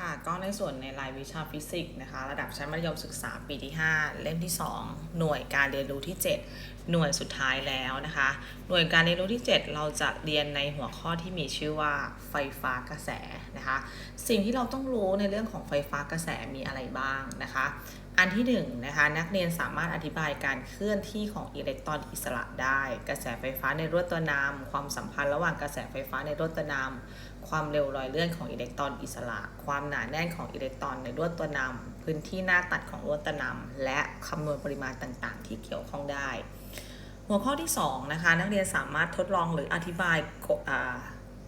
ค่ะ ก็ในส่วนในรายวิชาฟิสิกส์นะคะ ระดับชั้นมัธยมศึกษาปีที่ 5 เล่มที่ 2 หน่วยการเรียนรู้ที่ 7 หน่วยสุดท้ายแล้วนะคะ หน่วยการเรียนรู้ที่ 7 เราจะเรียนในหัวข้อที่มีชื่อว่าไฟฟ้ากระแสนะคะ สิ่งที่เราต้องรู้ในเรื่องของไฟฟ้ากระแสมีอะไรบ้างนะคะ อันที่1นงนะคะนักเรียนสามารถอธิบายการเคลื่อนที่ของอิเล็กตรอนอิสระได้ กระแสไฟฟ้าในรวดตัวนำความสัมพันธ์ระหว่างกระแสไฟฟ้าในรวดตัวนำความเร็วรอยเลื่อนของอิเล็กตรอนอิสระ ความหนาแน่นของอิเล็กตรอนในรวดตัวนำพื้นที่หน้าตัดของรวดตัวนำและคำนวณปริมาณต่างๆ ที่เกี่ยวข้องได้ หัวข้อที่2นะคะนักเรียนสามารถทดลองหรืออธิบายกฎอ่า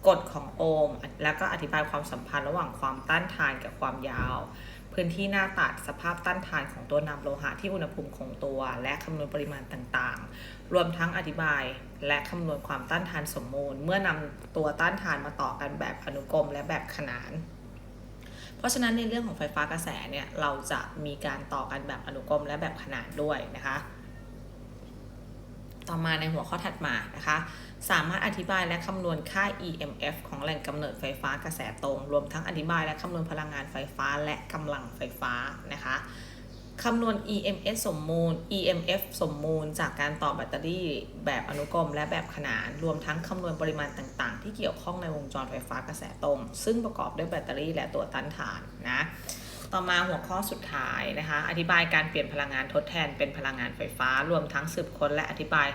กฎของโอห์มแล้วก็อธิบายความสัมพันธ์ระหว่างความต้านทานกับความยาว พื้นที่หน้าตัดสภาพต้านทานของตัวนำโลหะที่อุณหภูมิคงตัว และคำนวณปริมาณต่างๆ รวมทั้งอธิบายและคำนวณความต้านทานสมมูล เมื่อนำตัวต้านทานมาต่อกันแบบอนุกรมและแบบขนาน เพราะฉะนั้นในเรื่องของไฟฟ้ากระแสเนี่ยเราจะมีการต่อกันแบบอนุกรมและแบบขนานด้วยนะคะ ต่อมาในหัวข้อถัดมานะคะ สามารถอธิบายและคำนวณค่า EMF ของแหล่งกำเนิดไฟฟ้ากระแสตรง รวมทั้งอธิบายและคำนวณพลังงานไฟฟ้าและกำลังไฟฟ้านะคะคำนวณ EMS สมมูล EMF สมมูล จากการต่อแบตเตอรี่แบบอนุกรมและแบบขนาน รวมทั้งคำนวณปริมาณต่างๆ ที่เกี่ยวข้องในวงจรไฟฟ้ากระแสตรง ซึ่งประกอบด้วยแบตเตอรี่และตัวต้านทานนะ ต่อมาหัวข้อสุดท้ายนะคะ อธิบายการเปลี่ยนพลังงานทดแทนเป็นพลังงานไฟฟ้า รวมทั้งสืบค้นและอธิบาย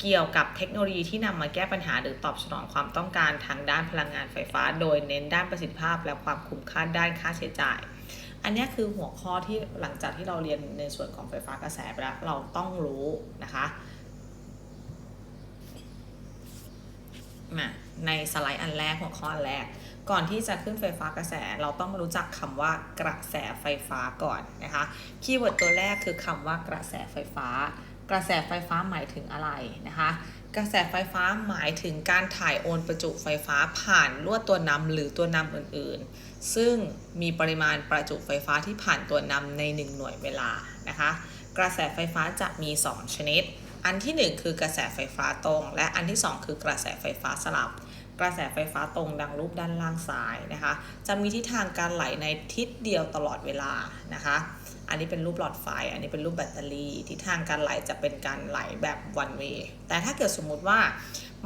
เกี่ยวกับเทคโนโลยีที่นำมาแก้ปัญหาหรือตอบสนองความต้องการทางด้านพลังงานไฟฟ้า โดยเน้นด้านประสิทธิภาพ และความคุ้มค่าด้านค่าใช้จ่าย อันนี้คือหัวข้อที่หลังจากที่เราเรียนในส่วนของไฟฟ้ากระแสไปแล้วเราต้องรู้นะคะในสไลด์อันแรกหัวข้ออันแรก ก่อนที่จะขึ้นไฟฟ้ากระแส เราต้องรู้จักคำว่ากระแสไฟฟ้าก่อนนะคะคีย์เวิร์ดตัวแรกคือคำว่ากระแสไฟฟ้า กระแสไฟฟ้าหมายถึงอะไรนะคะกระแสไฟฟ้าหมายถึงการถ่ายโอนประจุไฟฟ้าผ่านลวดตัวนำหรือตัวนำอื่นๆ ซึ่งมีปริมาณประจุไฟฟ้าที่ผ่านตัวนำใน 1 หน่วยเวลานะคะ กระแสไฟฟ้าจะมี 2 ชนิด อันที่ 1 คือกระแสไฟฟ้าตรง และอันที่ 2 คือกระแสไฟฟ้าสลับ กระแสไฟฟ้าตรงดังรูปด้านล่างซ้ายนะคะ จะมีทิศทางการไหลในทิศเดียวตลอดเวลานะคะ อันนี้เป็นรูปหลอดไฟ อันนี้เป็นรูปแบตเตอรี่ ทิศทางการไหลจะเป็นการไหลแบบ one way แต่ถ้าเกิดสมมุติว่า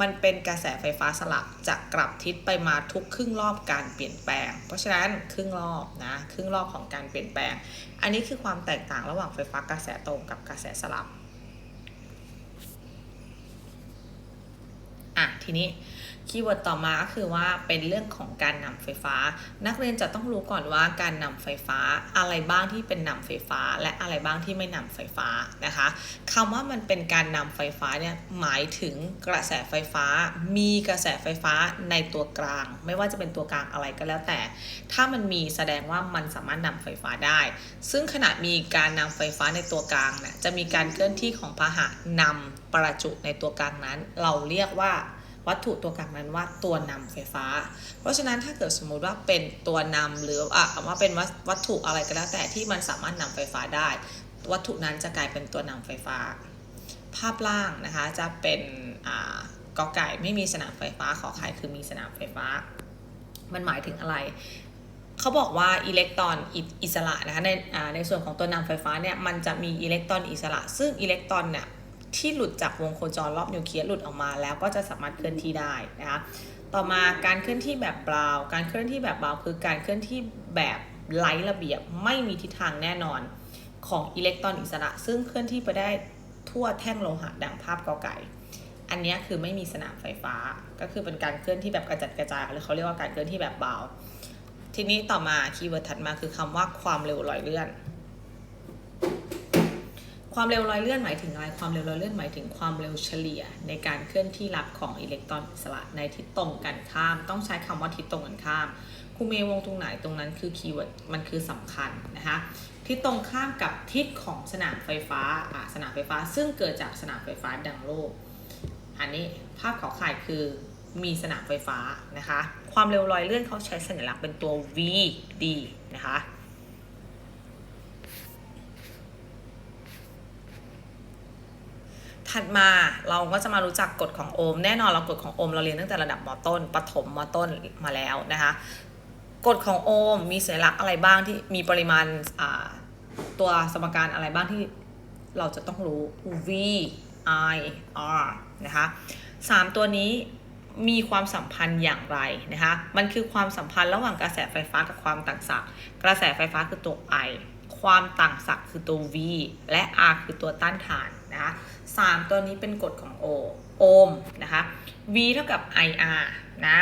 มันเป็นกระแสไฟฟ้าสลับจะกลับทิศไปมาทุกครึ่งรอบการเปลี่ยนแปลง เพราะฉะนั้นครึ่งรอบนะครึ่งรอบของการเปลี่ยนแปลง อันนี้คือความแตกต่างระหว่างไฟฟ้ากระแสตรงกับกระแสสลับอะทีนี้ คีย์เวิร์ดต่อมาก็คือว่าเป็นเรื่องของการนำไฟฟ้า นักเรียนจะต้องรู้ก่อนว่าการนำไฟฟ้าอะไรบ้างที่เป็นนำไฟฟ้า และอะไรบ้างที่ไม่นำไฟฟ้านะคะคำว่ามันเป็นการนำไฟฟ้าเนี่ยหมายถึงกระแสไฟฟ้า มีกระแสไฟฟ้าในตัวกลาง ไม่ว่าจะเป็นตัวกลางอะไรก็แล้วแต่ ถ้ามันมีแสดงว่ามันสามารถนำไฟฟ้าได้ ซึ่งขณะมีการนำไฟฟ้าในตัวกลางเนี่ยจะมีการเคลื่อนที่ของพาหะนำประจุในตัวกลางนั้น เราเรียกว่า วัตถุตัวกลางนั้นว่าตัวนำไฟฟ้า เพราะฉะนั้นถ้าเกิดสมมุติว่าเป็นตัวนำหรืออะว่าเป็นวัตถุอะไรก็แล้วแต่ที่มันสามารถนำไฟฟ้าได้ วัตถุนั้นจะกลายเป็นตัวนำไฟฟ้า ภาพล่างนะคะจะเป็นอ่ากอไก่ไม่มีสนามไฟฟ้าขอไข่คือมีสนามไฟฟ้า มันหมายถึงอะไรเขาบอกว่าอิเล็กตรอนอิสระนะคะในในส่วนของตัวนำไฟฟ้าเนี่ยมันจะมีอิเล็กตรอนอิสระ ซึ่งอิเล็กตรอนเนี่ย ที่หลุดจากวงโคจรรอบนิวเคลียสหลุดออกมา แล้วก็จะสามารถเคลื่อนที่ได้นะคะต่อมาการเคลื่อนที่แบบเบาการเคลื่อนที่แบบเบาคือการเคลื่อนที่แบบไร้ระเบียบไม่มีทิศทางแน่นอนของอิเล็กตรอนอิสระ ซึ่งเคลื่อนที่ไปได้ทั่วแท่งโลหะดังภาพกอไก่ อันนี้คือไม่มีสนามไฟฟ้า ก็คือเป็นการเคลื่อนที่แบบกระจัดกระจายหรือเขาเรียกว่าการเคลื่อนที่แบบเบา ทีนี้ต่อมาคีย์เวิร์ดถัดมาคือคำว่าความเร็วลอยเลื่อน ความเร็วลอยเลื่อนหมายถึงอะไร ความเร็วลอยเลื่อนหมายถึงความเร็วเฉลี่ย ในการเคลื่อนที่ลับของอิเล็กตรอนอิสระในทิศตรงกันข้าม ต้องใช้คำว่าทิศตรงกันข้ามครูเมย์วงตรงไหนตรงนั้นคือคีย์เวิร์ดมันคือสำคัญนะคะทิศตรงข้ามกับทิศของสนามไฟฟ้าอ่าสนามไฟฟ้า ซึ่งเกิดจากสนามไฟฟ้าดังโลก อันนี้ภาพขอข่ายคือมีสนามไฟฟ้านะคะ ความเร็วลอยเลื่อนเขาใช้สัญลักษณ์เป็นตัว v d นะคะ ถัดมาเราก็จะมารู้จักกฎของโอห์มแน่นอนเรากฎของโอห์มเราเรียนตั้งแต่ระดับมต้นปฐมมต้นมาแล้วนะคะกฎของโอห์มมีสัญลักษณ์อะไรบ้างที่มีปริมาณตัวสมการอะไรบ้างที่เราจะต้องรู้ V I R นะคะสามตัวนี้มีความสัมพันธ์อย่างไรนะคะ มันคือความสัมพันธ์ระหว่างกระแสไฟฟ้ากับความต่างศักย์กระแสไฟฟ้าคือตัว I ความต่างศักย์คือตัว V และ R คือตัวต้านทานนะคะสามตัวนี้เป็นกฎของโอโอห์มนะคะ V เท่ากับ IR นะ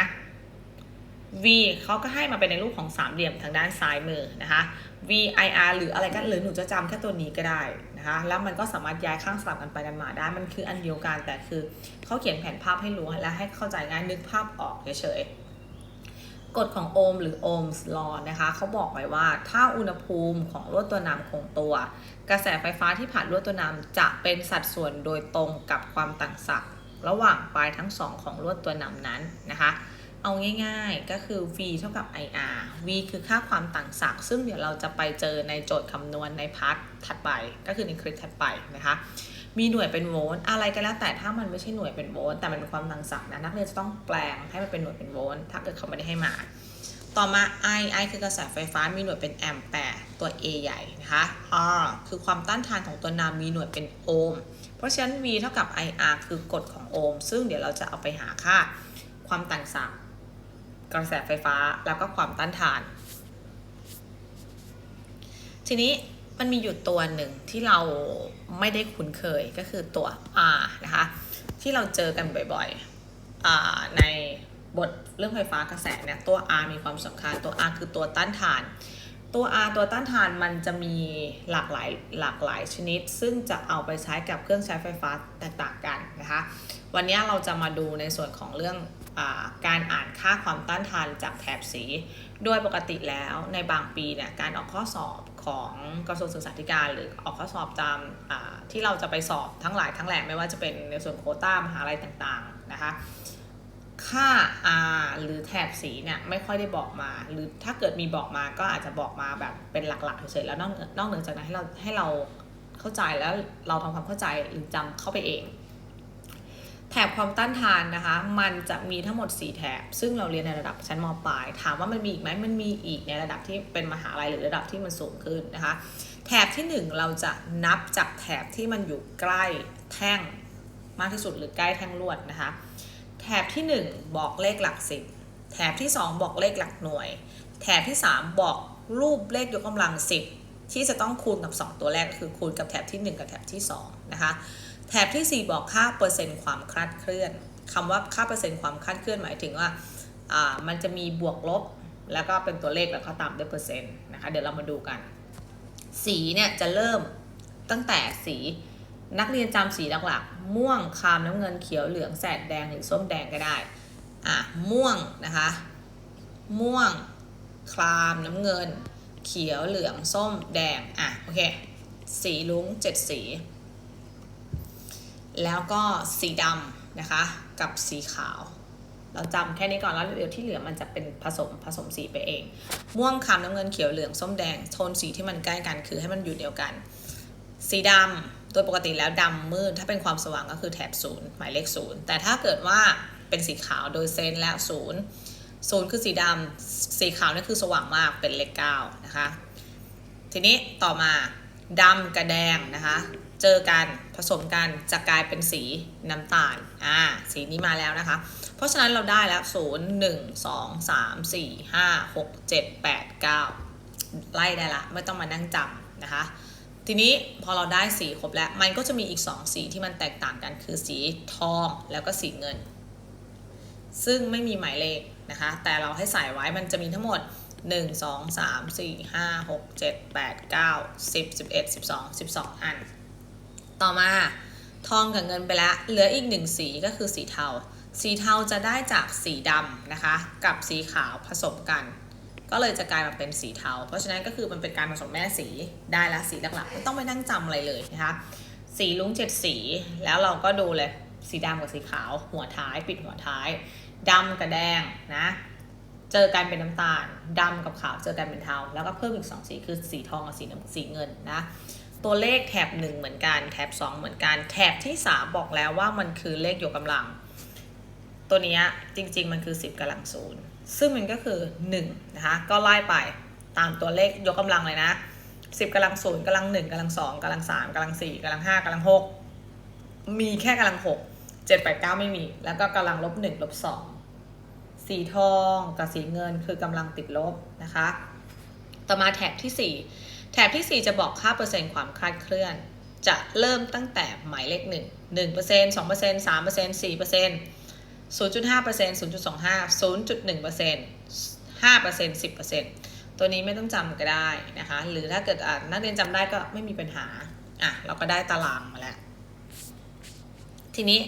V เขาก็ให้มาเป็นในรูปของสามเหลี่ยมทางด้านซ้ายมือนะคะ VIR หรืออะไรกันหรือหนูจะจำแค่ตัวนี้ก็ได้นะคะ แล้วมันก็สามารถย้ายข้างสลับกันไปกันมาได้ มันคืออันเดียวกันแต่คือเขาเขียนแผนภาพให้รู้และให้เข้าใจง่ายนึกภาพออกเฉยๆ กฎของโอห์มหรือโอห์มส์ลอนะคะเขาบอกไว้ว่าถ้าอุณหภูมิของลวดตัวนำคงตัว กระแสไฟฟ้าที่ผ่านลวดตัวนำจะเป็นสัดส่วนโดยตรงกับความต่างศักย์ระหว่างปลายทั้งสองของลวดตัวนำนั้นนะคะเอาง่ายๆก็คือ v เท่ากับ ir v คือค่าความต่างศักย์ซึ่งเดี๋ยวเราจะไปเจอในโจทย์คำนวณในพาร์ทถัดไป ก็คือในคลิปถัดไปนะคะ มีหน่วยเป็นโวลต์อะไรก็แล้วแต่ถ้ามันไม่ใช่หน่วยเป็นโวลต์แต่มันเป็นความต่างศักย์นะนักเรียนจะต้องแปลงให้มันเป็นหน่วยเป็นโวลต์ถ้าเกิดเขาไม่ได้ให้มา ต่อมา I I คือกระแสไฟฟ้ามีหน่วยเป็นแอมแปร์ตัว A ใหญ่นะคะ R คือความต้านทานของตัวนามมีหน่วยเป็นโอห์มเพราะฉะนั้น V เท่ากับ IR คือกฎของโอห์มซึ่งเดี๋ยวเราจะเอาไปหาค่าความต่างศักย์กระแสไฟฟ้าแล้วก็ความต้านทาน ทีนี้ มันมีอยู่ตัวหนึ่งที่เราไม่ได้คุ้นเคยก็คือตัว R นะคะ ที่เราเจอกันบ่อยๆในบทเรื่องไฟฟ้ากระแสเนี่ยตัว R มีความสำคัญตัว R คือตัวต้านทาน ตัว R ตัวต้านทานมันจะมีหลากหลายหลากหลายชนิด ซึ่งจะเอาไปใช้กับเครื่องใช้ไฟฟ้าแตกต่างกันนะคะ วันนี้เราจะมาดูในส่วนของเรื่องอการอ่านค่าความต้านทานจากแถบสีโดยปกติแล้วในบางปีเนี่ยการออกข้อสอบ ของกระทรวงศึกษาธิการ หรือออกข้อสอบตามที่เราจะไปสอบทั้งหลายทั้งแหล่ไม่ว่าจะเป็นในส่วนโคต้ามหาลัยต่างๆนะคะค่า R หรือแถบสีเนี่ยไม่ค่อยได้บอกมา หรือถ้าเกิดมีบอกมาก็อาจจะบอกมาแบบเป็นหลักๆเฉยๆแล้วนอกนอกเหนือจากนั้นให้เราให้เราเข้าใจแล้วเราทำความเข้าใจหรือจำเข้าไปเอง แถบความต้านทานนะคะ มันจะมีทั้งหมด 4 แถบ ซึ่งเราเรียนในระดับชั้นมปลาย ถามว่ามันมีอีกไหมมันมีอีกในระดับที่เป็นมหาลัยหรือระดับที่มันสูงขึ้นนะคะ แถบที่ 1 เราจะนับจากแถบที่มันอยู่ใกล้แท่งมากที่สุดหรือใกล้แท่งลวดนะคะ แถบที่ 1 บอกเลขหลักสิบแถบที่ 2 บอกเลขหลักหน่วย แถบที่ 3 บอกรูปเลขยกกำลัง 10 ที่จะต้องคูณกับ 2 ตัวแรกก็คือคูณกับแถบที่ 1 กับแถบที่2นะคะ แถบที่ 4 บอกค่าเปอร์เซ็นต์ความคลาดเคลื่อนคำว่าค่าเปอร์เซ็นต์ความคลาดเคลื่อนหมายถึงว่ามันจะมีบวกลบแล้วก็เป็นตัวเลขแล้วก็ตามด้วยเปอร์เซ็นต์นะคะเดี๋ยวเรามาดูกัน สีเนี่ยจะเริ่มตั้งแต่สีนักเรียนจำสีหลักๆ ม่วงคามน้ำเงินเขียวเหลืองแสดแดงหรือส้มแดงก็ได้อะม่วงนะคะ ม่วงครามน้ำเงิน เขียวเหลืองส้มแดงอะโอเคสีลุ้งเจ็ดสี แล้วก็สีดำนะคะ กับสีขาว เราจำแค่นี้ก่อนแล้วเดี๋ยวที่เหลือมันจะเป็นผสมผสมสีไปเอง ม่วงคามน้ำเงินเขียวเหลืองส้มแดง โทนสีที่มันใกล้กันคือให้มันอยู่เดียวกัน สีดำโดยปกติแล้วดำมืดถ้าเป็นความสว่างก็คือแถบศูนย์หมายเลขศูนย์แต่ถ้าเกิดว่าเป็นสีขาวโดยเซนและศูนย์ศูนย์คือสีดำสีขาวนี่คือสว่างมากเป็นเลขเก้านะคะ ทีนี้ต่อมาดำกับแดงนะคะ เจอกันผสมกันจะกลายเป็นสีน้ำตาล อ่า สีนี้มาแล้วนะคะ เพราะฉะนั้นเราได้แล้วศูนย์หนึ่งสองสามสี่ห้าหกเจ็ดแปดเก้าไล่ได้ละ ไม่ต้องมานั่งจำนะคะ ทีนี้พอเราได้สีครบแล้ว มันก็จะมีอีก 2 สีที่มันแตกต่างกันคือสีทองแล้วก็สีเงิน ซึ่งไม่มีหมายเลขนะคะ แต่เราให้ใส่ไว้มันจะมีทั้งหมด1 2 3 4 5 6 7 8 9 10 11 12 12อัน ต่อมาทองกับเงินไปแล้วเหลืออีกหนึ่งสีก็คือสีเทา สีเทาจะได้จากสีดำนะคะ กับสีขาวผสมกัน ก็เลยจะกลายมาเป็นสีเทา เพราะฉะนั้นก็คือมันเป็นการผสมแม่สีได้ละสีหลักๆไม่ต้องไปนั่งจำอะไรเลยนะคะสีลุ้งเจ็ดสี แล้วเราก็ดูเลยสีดำกับสีขาว หัวท้ายปิดหัวท้ายดำกับแดงนะเจอกันเป็นน้ำตาลดำกับขาวเจอกันเป็นเทา แล้วก็เพิ่มอีกสองสีคือสีทองกับสีน้ำสีเงินนะ ตัวเลขแถบหนึ่งเหมือนกันแถบสองเหมือนกันแถบที่สามบอกแล้วว่ามันคือเลขยกกำลัง ตัวนี้จริง ๆ มันคือ 10กำลังศูนย์ซึ่งมันก็คือ1นะคะก็ไล่ไปตามตัวเลขยกกำลังเลยนะ 10กำลังศูนย์กำลัง1กำลัง2กำลัง3กำลัง4กำลัง5กำลัง6มีแค่กำลัง6 7 8 9 ไม่มี แล้วก็กำลังลบ1ลบ2สีทองกับสีเงินคือกำลังติดลบนะคะ ต่อมาแถบที่ 4 แถบที่ 4 จะบอกค่าเปอร์เซ็นต์ความคลาดเคลื่อน จะเริ่มตั้งแต่หมายเลข 1 1% 2% 3% 4% 0.5% 0.25 0.1% 5% 10%ตัวนี้ไม่ต้องจำก็ได้นะคะ หรือถ้าเกิดนักเรียนจำได้ก็ไม่มีปัญหา อะ เราก็ได้ตารางมาแล้ว ทีนี้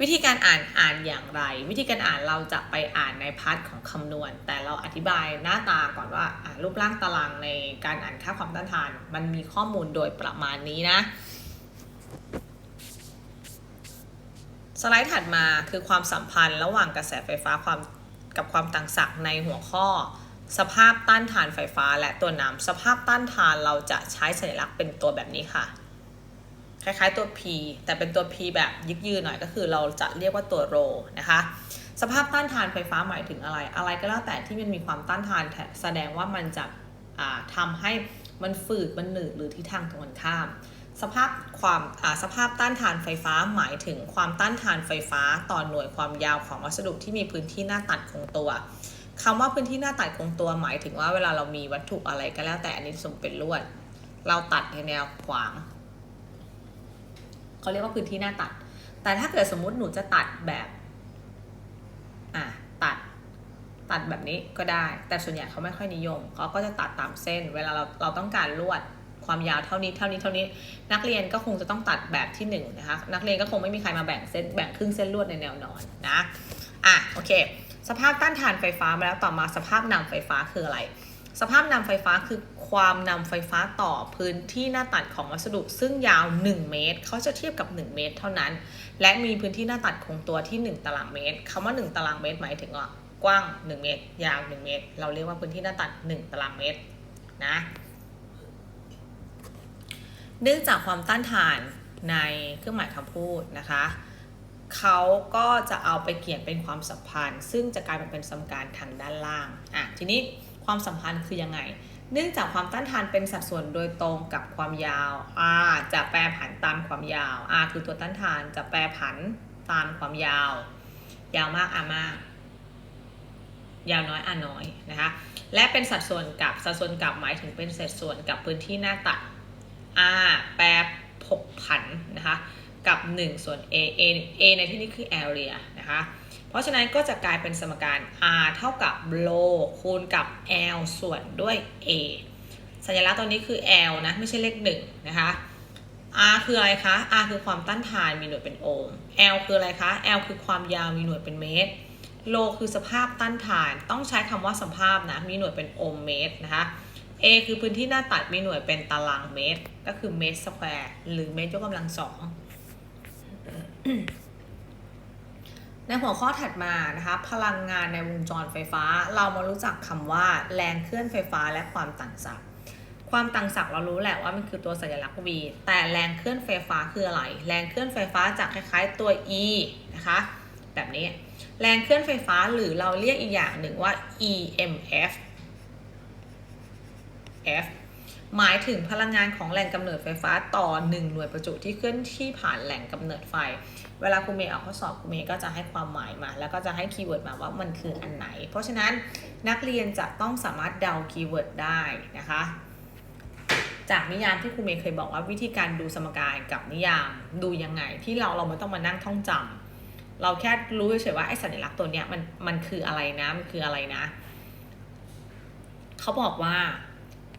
วิธีการอ่านอ่านอย่างไร วิธีการอ่านเราจะไปอ่านในพาร์ทของคำนวณ แต่เราอธิบายหน้าตาก่อนว่าอ่ารูปร่างตารางในการอ่านค่าความต้านทาน มันมีข้อมูลโดยประมาณนี้นะ สไลด์ถัดมาคือความสัมพันธ์ระหว่างกระแสไฟฟ้าความกับความต่างศักย์ในหัวข้อ สภาพต้านทานไฟฟ้าและตัวนำสภาพต้านทานเราจะใช้สัญลักษณ์เป็นตัวแบบนี้ค่ะ คล้ายๆตัว P แต่เป็นตัว P แบบยึกยือหน่อยก็คือเราจะเรียกว่าตัว ρ นะคะ สภาพต้านทานไฟฟ้าหมายถึงอะไร อะไรก็แล้วแต่ที่มันมีความต้านทานแสดงว่ามันจะอ่าทำให้มันฝืดมันหนืดหรือทิศทางตรงกันข้าม สภาพความสภาพต้านทานไฟฟ้าหมายถึงความต้านทานไฟฟ้าต่อหน่วยความยาวของวัสดุที่มีพื้นที่หน้าตัดคงตัวคำว่าพื้นที่หน้าตัดคงตัวหมายถึงว่าเวลาเรามีวัตถุอะไรก็แล้วแต่อันนี้สมเป็นลวด เราตัดในแนวขวาง เขาเรียกว่าพื้นที่หน้าตัด แต่ถ้าเกิดสมมุติหนูจะตัดแบบอะตัดตัดแบบนี้ก็ได้ แต่ส่วนใหญ่เขาไม่ค่อยนิยมเขาก็จะตัดตามเส้น เวลาเราเราต้องการลวดความยาวเท่านี้เท่านี้เท่านี้ นักเรียนก็คงจะต้องตัดแบบที่1นนะคะนักเรียนก็คงไม่มีใครมาแบ่งเส้นแบ่งครึ่งเส้นลวดในแนวนอนนะอะโอเค สภาพต้านทานไฟฟ้ามาแล้วต่อมาสภาพนำไฟฟ้าคืออะไร สภาพนำไฟฟ้าคือความนำไฟฟ้าต่อพื้นที่หน้าตัดของวัสดุ ซึ่งยาว 1 เมตร เขาจะเทียบกับ 1 เมตร เท่านั้น และมีพื้นที่หน้าตัดคงตัวที่ 1 ตารางเมตรคำว่า 1 ตารางเมตรหมายถึงว่ากว้าง 1 เมตร ยาว 1 เมตร เราเรียกว่าพื้นที่หน้าตัด 1 ตารางเมตรนะเนื่องจากความต้านทานในเครื่องหมายคำพูดนะคะเขาก็จะเอาไปเขียนเป็นความสัมพันธ์ ซึ่งจะกลายมาเป็นสมการทางด้านล่างอะทีนี้ ความสัมพันธ์คือยังไง เนื่องจากความต้านทานเป็นสัดส่วนโดยตรงกับความยาว R จะแปรผันตามความยาว R คือตัวต้านทานจะแปรผันตามความยาว ยาวมาก R มาก ยาวน้อย R น้อยนะคะ และเป็นสัดส่วนกับสัดส่วนกับหมายถึงเป็นสัดส่วนกับพื้นที่หน้าตัด R แปรผกผันนะคะ กับ 1 ส่วน A A A ในที่นี้คือ area นะคะ เพราะฉะนั้นก็จะกลายเป็นสมการ R เท่ากับ ρ คูณกับ L ส่วนด้วย A สัญลักษณ์ตัวนี้คือ L นะ ไม่ใช่เลข1นะคะ R คืออะไรคะ R คือความต้านทานมีหน่วยเป็นโอห์ม L คืออะไรคะ L คือความยาวมีหน่วยเป็นเมตร โลคือสภาพต้านทาน ต้องใช้คำว่าสภาพนะ มีหน่วยเป็นโอห์มเมตรนะคะ A คือพื้นที่หน้าตัดมีหน่วยเป็นตารางเมตร ก็คือเมตรสแควร์หรือเมตรยกกำลังสอง ในหัวข้อถัดมานะคะ พลังงานในวงจรไฟฟ้า เรามารู้จักคำว่า แรงเคลื่อนไฟฟ้าและความต่างศักย์ความต่างศักย์เรารู้แหละว่ามันคือตัวสัญลักษณ์ V แต่แรงเคลื่อนไฟฟ้าคืออะไร แรงเคลื่อนไฟฟ้าจะคล้ายๆตัว E นะคะ แบบนี้ แรงเคลื่อนไฟฟ้าหรือเราเรียกอีกอย่างหนึ่งว่า EMF F หมายถึงพลังงานของแหล่งกำเนิดไฟฟ้าต่อ 1 หน่วยประจุที่เคลื่อนที่ผ่านแหล่งกำเนิดไฟ เวลาครูเมย์เอาข้อสอบครูเมย์ก็จะให้ความหมายมา แล้วก็จะให้คีย์เวิร์ดมาว่ามันคืออันไหน เพราะฉะนั้นนักเรียนจะต้องสามารถเดาคีย์เวิร์ดได้นะคะจากนิยามที่ครูเมย์เคยบอกว่าวิธีการดูสมการกับนิยามดูยังไง ที่เราเราไม่ต้องมานั่งท่องจำเราแค่รู้เฉยๆว่าไอ้สัญลักษณ์ตัวเนี้ยมันมันคืออะไรนะมันคืออะไรนะเขาบอกว่า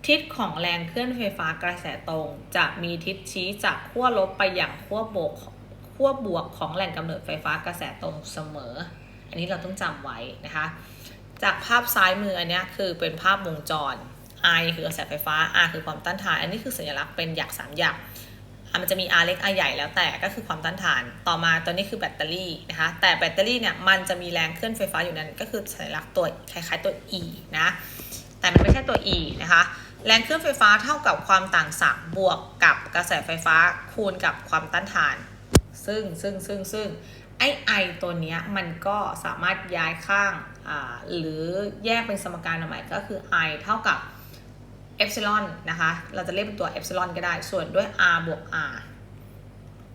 ทิศของแรงเคลื่อนไฟฟ้ากระแสตรง จะมีทิศชี้จากขั้วลบไปอย่างขั้วบวก ขั้วบวกของแหล่งกำเนิดไฟฟ้ากระแสตรงเสมอ อันนี้เราต้องจำไว้นะคะ จากภาพซ้ายมืออันนี้คือเป็นภาพวงจร I คือกระแสไฟฟ้า R คือความต้านทาน อันนี้คือสัญลักษณ์เป็นหยักสามหยักมันจะมี R เล็ก R ใหญ่แล้วแต่ก็คือความต้านทาน ต่อมาตัวนี้คือแบตเตอรี่นะคะ แต่แบตเตอรี่เนี่ยมันจะมีแรงเคลื่อนไฟฟ้าอยู่นั้น ก็คือสัญลักษณ์ตัวคล้ายๆตัว E นะ แต่มันไม่ใช่ตัว E นะคะ แรงเคลื่อนไฟฟ้าเท่ากับความต่างศักย์บวกกับกระแสไฟฟ้าคูณกับความต้านทาน ซึ่งซึ่งซึ่งซึ่งไอไอตัวเนี้ยมันก็สามารถย้ายข้างหรือแยกเป็นสมการใหม่ก็คือ i เท่ากับเอฟซิลอนนะคะ เราจะเรียกเป็นตัวเอฟซิลอนก็ได้ ส่วนด้วย r บวก r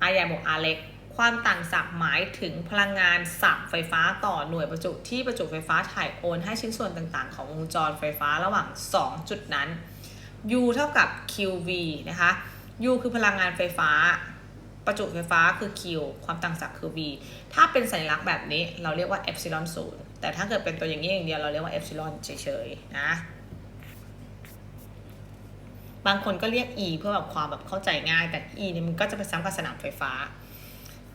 r ใหญ่บวก r เล็ก ความต่างศักย์หมายถึงพลังงานสับไฟฟ้าต่อหน่วยประจุที่ประจุไฟฟ้าถ่ายโอนให้ชิ้นส่วนต่างๆ ของวงจรไฟฟ้าระหว่าง 2 จุดนั้น U เท่ากับ QV นะคะ U คือพลังงานไฟฟ้า ประจุไฟฟ้าคือ Q ความต่างศักย์คือ V ถ้าเป็นสัญลักษณ์แบบนี้เราเรียกว่าเอฟซิลอนศูนย์แต่ถ้าเกิดเป็นตัวอย่างนี้อย่างเดียวเราเรียกว่าเอฟซิลอนเฉยๆนะบางคนก็เรียก E เพื่อแบบความแบบเข้าใจง่าย แต่ E เนี่ยมันก็จะไปซ้ำกับสนามไฟฟ้า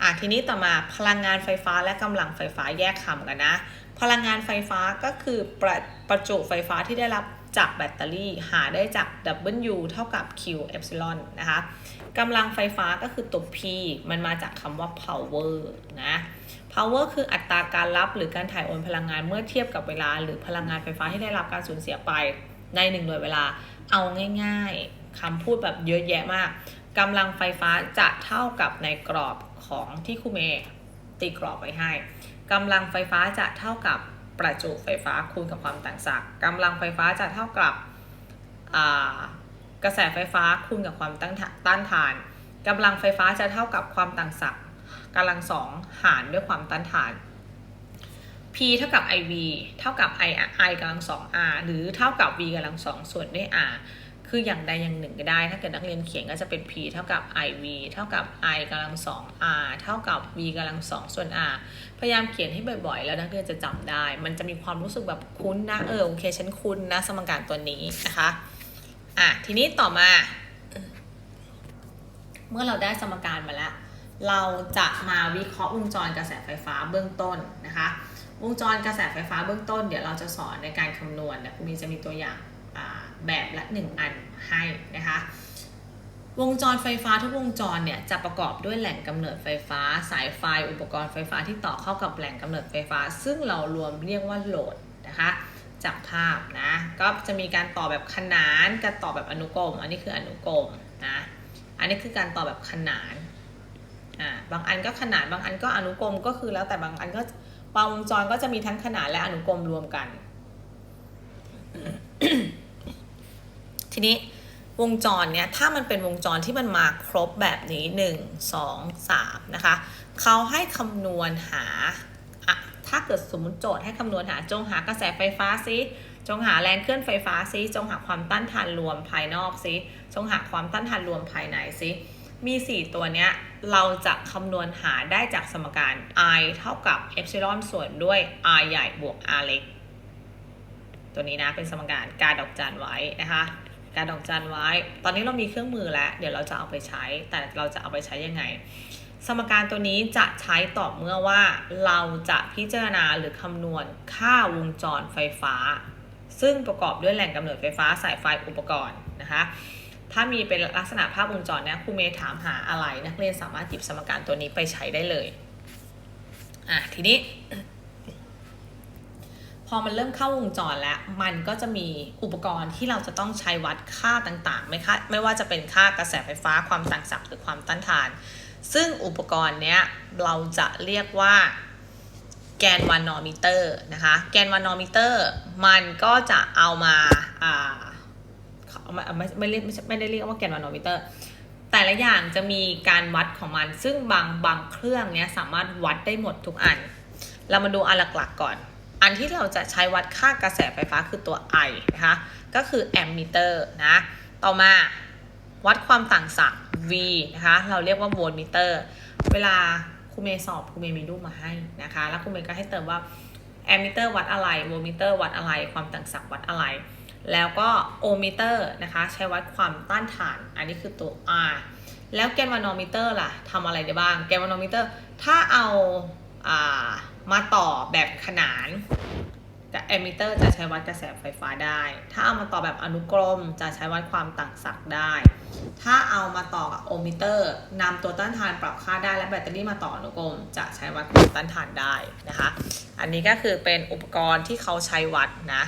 อะทีนี้ต่อมาพลังงานไฟฟ้าและกำลังไฟฟ้าแยกคำกันนะ พลังงานไฟฟ้าก็คือประประจุไฟฟ้าที่ได้รับจากแบตเตอรี่หาได้จาก W เท่ากับ Q epsilon นะคะ กำลังไฟฟ้าก็คือตัว P มันมาจากคำว่า power นะ power คืออัตราการรับหรือการถ่ายโอนพลังงานเมื่อเทียบกับเวลา หรือพลังงานไฟฟ้าที่ได้รับการสูญเสียไปในหนึ่งหน่วยเวลา เอาง่ายๆคำพูดแบบเยอะแยะมากกำลังไฟฟ้าจะเท่ากับในกรอบของที่ครูเมย์ตีกรอบไว้ให้กำลังไฟฟ้าจะเท่ากับประจุไฟฟ้าคูณกับความต่างศักย์กำลังไฟฟ้าจะเท่ากับ กระแสไฟฟ้าคูณกับความต้านทต้านทานกำลังไฟฟ้าจะเท่ากับความต่างศักย์กำลังสองหารด้วยความต้านทาน P เท่ากับ IV เท่ากับ I I กำลังสอง R หรือเท่ากับ V กำลังสองส่วนด้วย R คืออย่างใดอย่างหนึ่งก็ได้ ถ้าเกิดนักเรียนเขียนก็จะเป็น P เท่ากับ IV เท่ากับ I กำลังสอง R เท่ากับ V กำลังสองส่วน R พยายามเขียนให้บ่อยๆ แล้วนักเรียนจะจำได้ มันจะมีความรู้สึกแบบคุ้นนะ เออโอเคฉันคุ้นนะ สมการตัวนี้นะคะ อะทีนี้ต่อมา เมื่อเราได้สมการมาแล้ว เราจะมาวิเคราะห์วงจรกระแสไฟฟ้าเบื้องต้นนะคะ วงจรกระแสไฟฟ้าเบื้องต้น เดี๋ยวเราจะสอนในการคำนวณเดี๋ยวคุณมีจะมีตัวอย่างแบบละ 1 อันให้นะคะ วงจรไฟฟ้าทุกวงจรเนี่ยจะประกอบด้วยแหล่งกำเนิดไฟฟ้า สายไฟ อุปกรณ์ไฟฟ้าที่ต่อเข้ากับแหล่งกำเนิดไฟฟ้า ซึ่งเรารวมเรียกว่าโหลดนะคะ จากภาพนะ ก็จะมีการต่อแบบขนาน การต่อแบบอนุกรม อันนี้คืออนุกรมนะ อันนี้คือการต่อแบบขนาน อ่า บางอันก็ขนาน บางอันก็อนุกรม ก็คือแล้วแต่บางอันก็บางวงจรก็จะมีทั้งขนานและอนุกรมรวมกัน ทีนี้วงจรเนี่ยถ้ามันเป็นวงจรที่มันมาครบแบบนี้ 1 2 3 นะคะ เขาให้คำนวณหา ถ้าเกิดสมมติโจทย์ให้คำนวณหาจงหากระแสไฟฟ้าซิจงหาแรงเคลื่อนไฟฟ้าซิจงหาความต้านทานรวมภายนอกซิจงหาความต้านทานรวมภายในซิมี 4 ตัวเนี้ยเราจะคำนวณหาได้จากสมการ I เท่ากับเอ p ซิลอนส่วนด้วย R ใหญ่บวก R เล็ก ตัวนี้นะเป็นสมการการดอกจันไว้นะคะการดอกจันไว้ ตอนนี้เรามีเครื่องมือแล้ว เดี๋ยวเราจะเอาไปใช้ แต่เราจะเอาไปใช้ยังไง สมการตัวนี้จะใช้ต่อเมื่อว่าเราจะพิจารณาหรือคำนวณค่าวงจรไฟฟ้า ซึ่งประกอบด้วยแหล่งกำเนิดไฟฟ้าสายไฟอุปกรณ์นะคะถ้ามีเป็นลักษณะภาพวงจรเนี่ยครูเมย์ถามหาอะไร นักเรียนสามารถหยิบสมการตัวนี้ไปใช้ได้เลยอะทีนี้ พอมันเริ่มเข้าวงจรแล้ว มันก็จะมีอุปกรณ์ที่เราจะต้องใช้วัดค่าต่างๆ ไม่ค่าไม่ว่าจะเป็นค่ากระแสไฟฟ้าความต่างศักย์หรือความต้านทาน ซึ่งอุปกรณ์เนี้ยเราจะเรียกว่าแกนวานอมิเตอร์นะคะ แกนวานอมิเตอร์มันก็จะเอามาอ่าไม่ไม่ไม่เรียกไม่ได้เรียกว่าแกนวานอมิเตอร์ แต่ละอย่างจะมีการวัดของมัน ซึ่งบางบางเครื่องเนี้ยสามารถวัดได้หมดทุกอัน เรามาดูอันหลักๆก่อน อันที่เราจะใช้วัดค่ากระแสไฟฟ้าคือตัว I นะคะ ก็คือแอมมิเตอร์นะ ต่อมา วัดความต่างศักย์ V นะคะเราเรียกว่าโวลต์มิเตอร์เวลาครูเมย์สอบครูเมย์มีรูปมาให้นะคะ แล้วครูเมย์ก็ให้เติมว่าแอมมิเตอร์วัดอะไรโวลต์มิเตอร์วัดอะไร ความต่างศักย์วัดอะไร แล้วก็โอห์มมิเตอร์นะคะใช้วัดความต้านทาน อันนี้คือตัว R แล้วแกนวานอมิเตอร์ล่ะทำอะไรได้บ้าง แกนวานอมิเตอร์ ถ้าเอาอามาต่อแบบขนาน กับแอมมิเตอร์จะใช้วัดกระแสไฟฟ้าได้ ถ้าเอามาต่อแบบอนุกรมจะใช้วัดความต่างศักย์ได้ ถ้าเอามาต่อกับโอห์มมิเตอร์นำตัวต้านทานปรับค่าได้และแบตเตอรี่มาต่ออนุกรม จะใช้วัดความต้านทานได้นะคะ อันนี้ก็คือเป็นอุปกรณ์ที่เขาใช้วัดนะ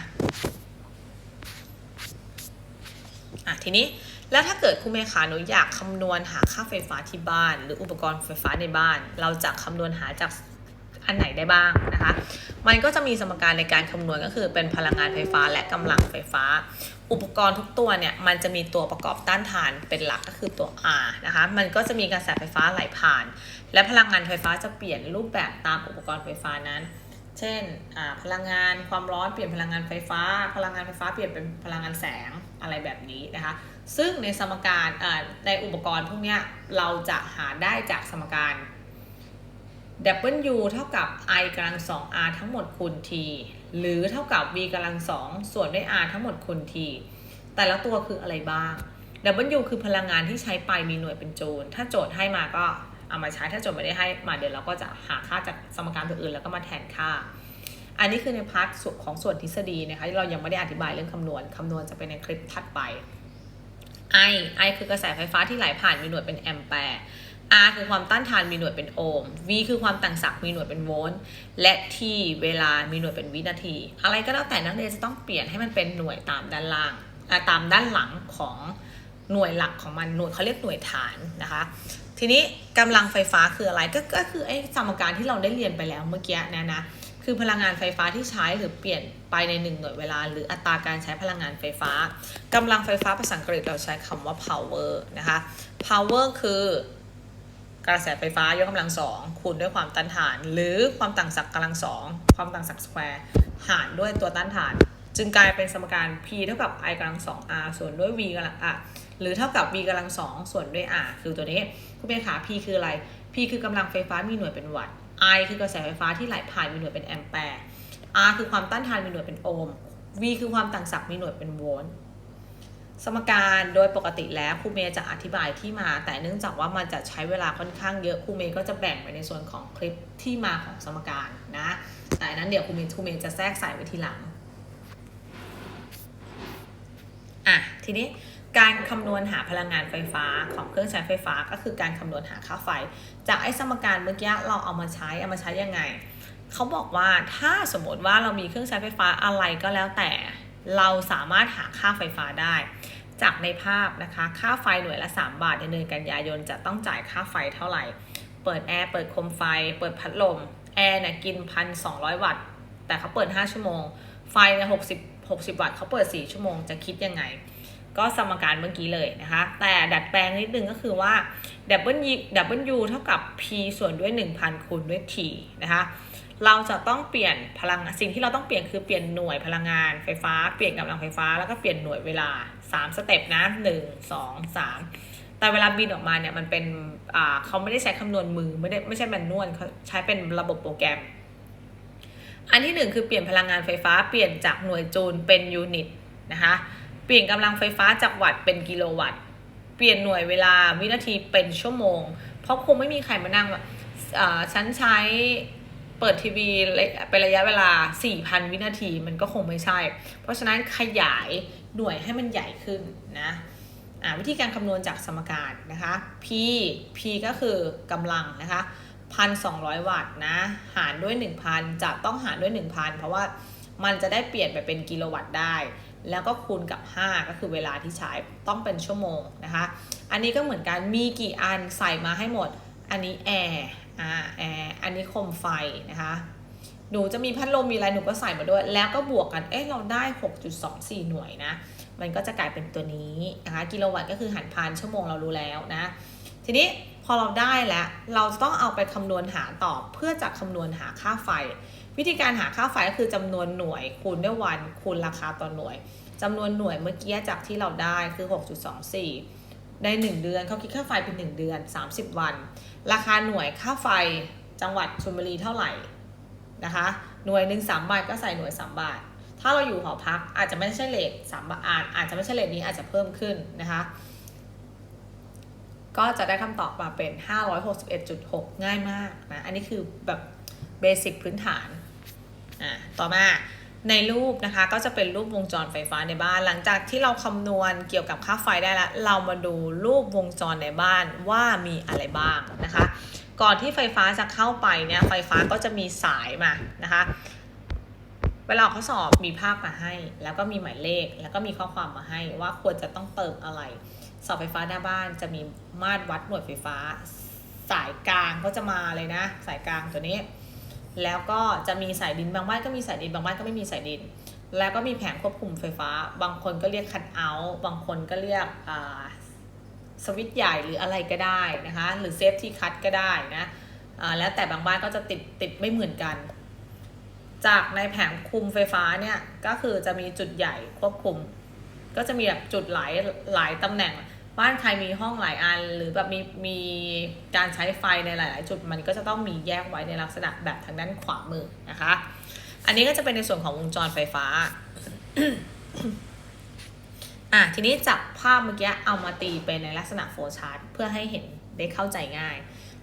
อะทีนี้แล้วถ้าเกิดคุณเมย์ขาหนูอยากคำนวณหาค่าไฟฟ้าที่บ้าน หรืออุปกรณ์ไฟฟ้าในบ้าน เราจะคำนวณหาจาก อันไหนได้บ้างนะคะ มันก็จะมีสมการในการคำนวณก็คือเป็นพลังงานไฟฟ้าและกำลังไฟฟ้า อุปกรณ์ทุกตัวเนี่ยมันจะมีตัวประกอบต้านทานเป็นหลักก็คือตัว R นะคะ มันก็จะมีกระแสไฟฟ้าไหลผ่าน และพลังงานไฟฟ้าจะเปลี่ยนรูปแบบตามอุปกรณ์ไฟฟ้านั้น เช่นพลังงานความร้อนเปลี่ยนพลังงานไฟฟ้า พลังงานไฟฟ้าเปลี่ยนเป็นพลังงานแสงอะไรแบบนี้นะคะ ซึ่งในสมการในอุปกรณ์พวกนี้เราจะหาได้จากสมการ W เท่ากับ I กำลัง 2R ทั้งหมดคูณ T หรือเท่ากับ V กำลัง2ส่วนด้วย R ทั้งหมดคูณ T แต่ละตัวคืออะไรบ้าง W คือพลังงานที่ใช้ไปมีหน่วยเป็นจูล ถ้าโจทย์ให้มาก็เอามาใช้ ถ้าโจทย์ไม่ได้ให้มาเดี๋ยวเราก็จะหาค่าจากสมการตัวอื่นแล้วก็มาแทนค่า อันนี้คือในพาร์ทส่วนของส่วนทฤษฎีนะคะเรายังไม่ได้อธิบายเรื่องคำนวณ คำนวณจะเป็นในคลิปถัดไป I I คือกระแสไฟฟ้าที่ไหลผ่านมีหน่วยเป็นแอมแปร์ R คือความต้านทานมีหน่วยเป็นโอห์ม V คือความต่างศักย์มีหน่วยเป็นโวลต์ และ T เวลามีหน่วยเป็นวินาที อะไรก็แล้วแต่นักเรียนจะต้องเปลี่ยนให้มันเป็นหน่วยตามด้านล่างตามด้านหลังของหน่วยหลักของมันหน่วยเขาเรียกหน่วยฐานนะคะ ทีนี้กำลังไฟฟ้าคืออะไรก็ก็คือไอ้สมการที่เราได้เรียนไปแล้วเมื่อกี้นะนะคือพลังงานไฟฟ้าที่ใช้หรือเปลี่ยนไปในหนึ่งหน่วยเวลา หรืออัตราการใช้พลังงานไฟฟ้ากำลังไฟฟ้าภาษาอังกฤษเราใช้คำว่า power นะคะ power คือ กระแสไฟฟ้ายกกำลังสองคูณด้วยความต้านทาน หรือความต่างศักย์กำลังสองความต่างศักย์สแควร์หารด้วยตัวต้านทาน จึงกลายเป็นสมการ p เท่ากับ i กำลังสอง r ส่วนด้วย v กำลัง r หรือเท่ากับ v กำลังสองส่วนด้วย r คือตัวนี้คุณเป็นขา p คืออะไร p คือกำลังไฟฟ้ามีหน่วยเป็นวัตต์ I คือกระแสไฟฟ้าที่ไหลผ่านมีหน่วยเป็นแอมแปร์ R คือความต้านทานมีหน่วยเป็นโอห์ม V คือความต่างศักย์มีหน่วยเป็นโวลต์ สมการโดยปกติแล้วครูเมย์จะอธิบายที่มา แต่เนื่องจากว่ามันจะใช้เวลาค่อนข้างเยอะครูเมย์ก็จะแบ่งไปในส่วนของคลิปที่มาของสมการนะแต่อันนั้นเดี๋ยวครูเมย์ครูเมย์จะแทรกใส่ไว้ทีหลังอะทีนี้การคำนวณหาพลังงานไฟฟ้าของเครื่องใช้ไฟฟ้าก็คือการคำนวณหาค่าไฟ จากไอ้สมการเมื่อกี้เราเอามาใช้เอามาใช้ยังไงเขาบอกว่าถ้าสมมติว่าเรามีเครื่องใช้ไฟฟ้าอะไรก็แล้วแต่ เราสามารถหาค่าไฟฟ้าได้ จากในภาพนะคะ ค่าไฟหน่วยละ 3 บาทในเดือนกันยายนจะต้องจ่ายค่าไฟเท่าไหร่ เปิดแอร์ เปิดโคมไฟ เปิดพัดลม แอร์เนี่ยกินพันสองวัตต์ แต่เขาเปิด 5 ชั่วโมง ไฟเนี่ยหกสิบหกสิบวัตต์เขาเปิด 4 ชั่วโมง จะคิดยังไง ก็สมการเมื่อกี้เลยนะคะ แต่ดัดแปลงนิดนึงก็คือว่า W W เท่ากับ P ส่วนด้วย 1,000 คูณด้วย T นะคะ เราจะต้องเปลี่ยนพลัง สิ่งที่เราต้องเปลี่ยนคือเปลี่ยนหน่วยพลังงานไฟฟ้า เปลี่ยนกำลังไฟฟ้า แล้วก็เปลี่ยนหน่วยเวลา 3สเต็ปนะ1 2 3แต่เวลาบินออกมาเนี่ยมันเป็นอ่าเขาไม่ได้ใช้คำนวณมือไม่ได้ไม่ใช่แมนนวลเขาใช้เป็นระบบโปรแกรม อันที่หนึ่งคือเปลี่ยนพลังงานไฟฟ้าเปลี่ยนจากหน่วยจูลเป็นยูนิตนะคะเปลี่ยนกำลังไฟฟ้าจากวัตต์เป็นกิโลวัตต์ เปลี่ยนหน่วยเวลาวินาทีเป็นชั่วโมง เพราะคงไม่มีใครมานั่งอ่าฉันใช้เปิดทีวีเป็นระยะเวลา 4,000 วินาทีมันก็คงไม่ใช่ เพราะฉะนั้นขยาย หน่วยให้มันใหญ่ขึ้นนะอ่าวิธีการคำนวณจากสมการนะคะ P P ก็คือกำลังนะคะ1,200 วัตต์นะหารด้วย 1,000จะต้องหารด้วย 1,000 เพราะว่ามันจะได้เปลี่ยนไปเป็นกิโลวัตต์ได้ แล้วก็คูณกับ 5 ก็คือเวลาที่ใช้ต้องเป็นชั่วโมงนะคะ อันนี้ก็เหมือนกันมีกี่อันใส่มาให้หมด อันนี้แอร์อ่าแอร์อันนี้โคมไฟนะคะ หนูจะมีพัดลมมีอะไรหนูก็ใส่มาด้วย แล้วก็บวกกันเอ๊ะเราได้ 6.24 หน่วยนะ มันก็จะกลายเป็นตัวนี้นะคะกิโลวัตต์ก็คือหันพันชั่วโมงเรารู้แล้วนะ ทีนี้พอเราได้แล้วเราจะต้องเอาไปคำนวณหาต่อเพื่อจะคำนวณหาค่าไฟ วิธีการหาค่าไฟก็คือจำนวนหน่วยคูณด้วยวันคูณราคาต่อหน่วยจำนวนหน่วยเมื่อกี้จากที่เราได้คือ 6.24 ใน 1 เดือนเขาคิดค่าไฟเป็น 1 เดือน 30 วัน ราคาหน่วยค่าไฟจังหวัดชลบุรีเท่าไหร่ นะคะ หน่วยหนึ่งสามบาทก็ใส่หน่วย3บาท ถ้าเราอยู่หอพักอาจจะไม่ใช่เลทสามบาทอาจอาจจะไม่ใช่เลทนี้อาจจะเพิ่มขึ้นนะคะ ก็จะได้คำตอบมาเป็น 561.6 ง่ายมากนะ อันนี้คือแบบเบสิกพื้นฐาน อ่า ต่อมาในรูปนะคะก็จะเป็นรูปวงจรไฟฟ้าในบ้าน หลังจากที่เราคำนวณเกี่ยวกับค่าไฟได้แล้ว เรามาดูรูปวงจรในบ้านว่ามีอะไรบ้างนะคะ ก่อนที่ไฟฟ้าจะเข้าไปเนี่ยไฟฟ้าก็จะมีสายมานะคะ เวลาเขาสอบมีภาพมาให้ แล้วก็มีหมายเลข แล้วก็มีข้อความมาให้ว่าควรจะต้องเติมอะไรเสาไฟฟ้าหน้าบ้านจะมีมาตรวัดหน่วยไฟฟ้า สายกลางก็จะมาเลยนะ สายกลางตัวนี้ แล้วก็จะมีสายดินบางบ้านก็มีสายดินบางบ้านก็ไม่มีสายดิน แล้วก็มีแผงควบคุมไฟฟ้า บางคนก็เรียกคัทเอาท์บางคนก็เรียก สวิตช์ใหญ่หรืออะไรก็ได้นะคะหรือเซฟที่คัทก็ได้นะแล้วแต่บางบ้านก็จะติดติดไม่เหมือนกัน จากในแผงคุมไฟฟ้าเนี่ยก็คือจะมีจุดใหญ่ควบคุม ก็จะมีแบบจุดหลายหลายตำแหน่ง บ้านใครมีห้องหลายอัน หรือแบบมีมีการใช้ไฟในหลาย ๆ จุดมันก็จะต้องมีแยกไว้ในลักษณะแบบทางด้านขวามือนะคะ อันนี้ก็จะเป็นในส่วนของวงจรไฟฟ้า อะทีนี้จับภาพเมื่อกี้เอามาตีเป็นในลักษณะโฟล์ชาร์ตเพื่อให้เห็นได้เข้าใจง่าย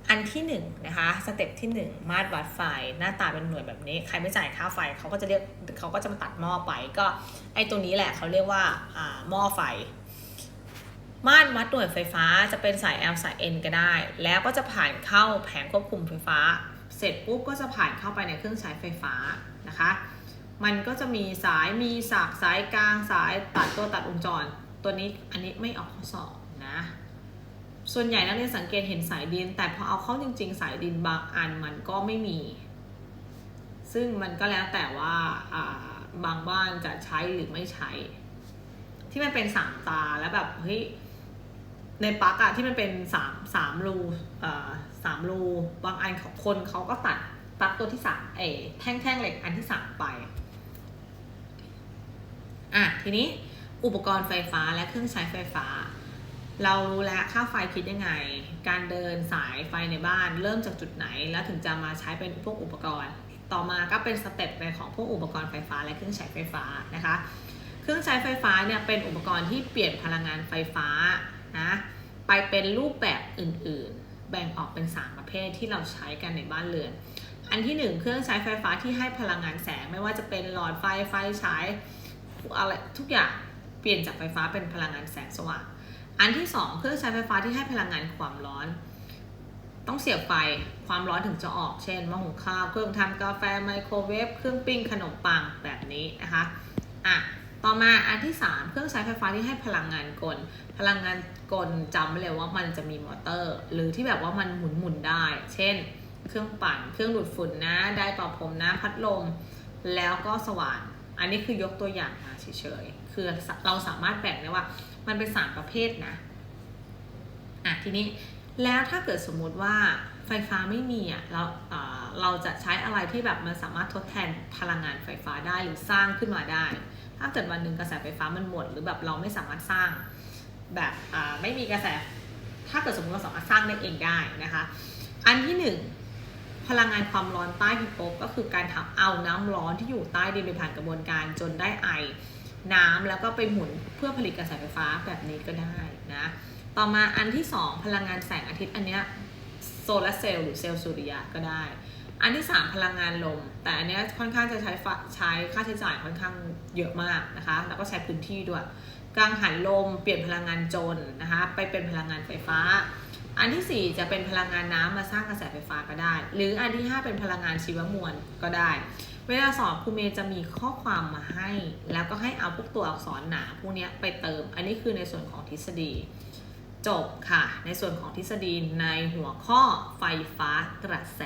อันที่หนึ่งนะคะสเต็ปที่หนึ่งมาตรวัดไฟ หน้าตาเป็นหน่วยแบบนี้ ใครไม่จ่ายค่าไฟเขาก็จะเรียกเขาก็จะมาตัดหม้อไปก็ไอ้ตรงนี้แหละเขาเรียกว่าอ่าหม้อไฟมาตรวัดหน่วยไฟฟ้าจะเป็นสาย L สาย N ก็ได้ แล้วก็จะผ่านเข้าแผงควบคุมไฟฟ้า เสร็จปุ๊บก็จะผ่านเข้าไปในเครื่องใช้ไฟฟ้านะคะ มันก็จะมีสายมีสากสายกลางสายตัดตัวตัดวงจร ตัวนี้อันนี้ไม่ออกข้อสอบนะ ส่วนใหญ่นักเรียนสังเกตเห็นสายดิน แต่พอเอาเข้าจริง ๆ สายดินบางอันมันก็ไม่มี ซึ่งมันก็แล้วแต่ว่าบางบ้านจะใช้หรือไม่ใช้ ที่มันเป็นสามตาแล้วแบบเฮ้ยในปลั๊กอะที่มันเป็นสามสามรูสามรูบางอันของคนเขาก็ตัดปลั๊กตัวที่สามเออแท่งแท่งเหล็กอันที่สามไป อะทีนี้อุปกรณ์ไฟฟ้าและเครื่องใช้ไฟฟ้า เรารู้แล้วค่าไฟคิดยังไง การเดินสายไฟในบ้านเริ่มจากจุดไหน แล้วถึงจะมาใช้เป็นพวกอุปกรณ์ ต่อมาก็เป็นสเต็ปในของพวกอุปกรณ์ไฟฟ้าและเครื่องใช้ไฟฟ้านะคะ เครื่องใช้ไฟฟ้าเนี่ยเป็นอุปกรณ์ที่เปลี่ยนพลังงานไฟฟ้านะไปเป็นรูปแบบอื่นๆ แบ่งออกเป็น 3 ประเภทที่เราใช้กันในบ้านเรือน อันที่ 1 เครื่องใช้ไฟฟ้าที่ให้พลังงานแสงไม่ว่าจะเป็นหลอดไฟไฟฉาย อะไรทุกอย่างเปลี่ยนจากไฟฟ้าเป็นพลังงานแสงสว่าง อันที่ 2 เครื่องใช้ไฟฟ้าที่ให้พลังงานความร้อน ต้องเสียบไฟความร้อนถึงจะออก เช่นหม้อหุงข้าว เครื่องทำกาแฟไมโครเวฟเครื่องปิ้งขนมปังแบบนี้นะคะอะต่อมาอันที่ 3 เครื่องใช้ไฟฟ้าที่ให้พลังงานกล พลังงานกลจำไว้เลยว่ามันจะมีมอเตอร์ หรือที่แบบว่ามันหมุนหมุนได้ เช่น เครื่องปั่น เครื่องดูดฝุ่นนะ ได้เป่าผมนะ พัดลม แล้วก็สว่าน อันนี้คือยกตัวอย่างมาเฉยๆ คือเราสามารถแบ่งได้ว่า มันเป็นสามประเภทนะ อะทีนี้แล้วถ้าเกิดสมมุติว่าไฟฟ้าไม่มีอะเราเอ่อเราจะใช้อะไรที่แบบมันสามารถทดแทนพลังงานไฟฟ้าได้หรือสร้างขึ้นมาได้ ถ้าเกิดวันหนึ่งกระแสไฟฟ้ามันหมด หรือแบบเราไม่สามารถสร้างแบบไม่มีกระแส ถ้าเกิดสมมติเราสามารถสร้างได้เองได้นะคะ อันที่หนึ่ง พลังงานความร้อนใต้พิภพก็คือการทำเอาน้ำร้อนที่อยู่ใต้ดินไปผ่านกระบวนการจนได้ไอน้ำแล้วก็ไปหมุนเพื่อผลิตกระแสไฟฟ้าแบบนี้ก็ได้นะ ต่อมาอันที่ 2 พลังงานแสงอาทิตย์อันเนี้ยโซลาร์เซลล์หรือเซลล์สุริยะก็ได้ อันที่ 3 พลังงานลม แต่อันเนี้ยค่อนข้างจะใช้ใช้ค่าใช้จ่ายค่อนข้างเยอะมากนะคะ แล้วก็ใช้พื้นที่ด้วย กังหันลมเปลี่ยนพลังงานจนนะคะไปเป็นพลังงานไฟฟ้า อันทีสี่ 4 จะเป็นพลังงานน้ำมาสร้างกระแสไฟฟ้าก็ได้ หรืออันที่ 5 เป็นพลังงานชีวมวลก็ได้ เวลาสอบครูเมย์จะมีข้อความมาให้ แล้วก็ให้เอาพวกตัวอักษรหนาพวกนี้ไปเติม อันนี้คือในส่วนของทฤษฎี จบค่ะ ในส่วนของทฤษฎีในหัวข้อไฟฟ้ากระแส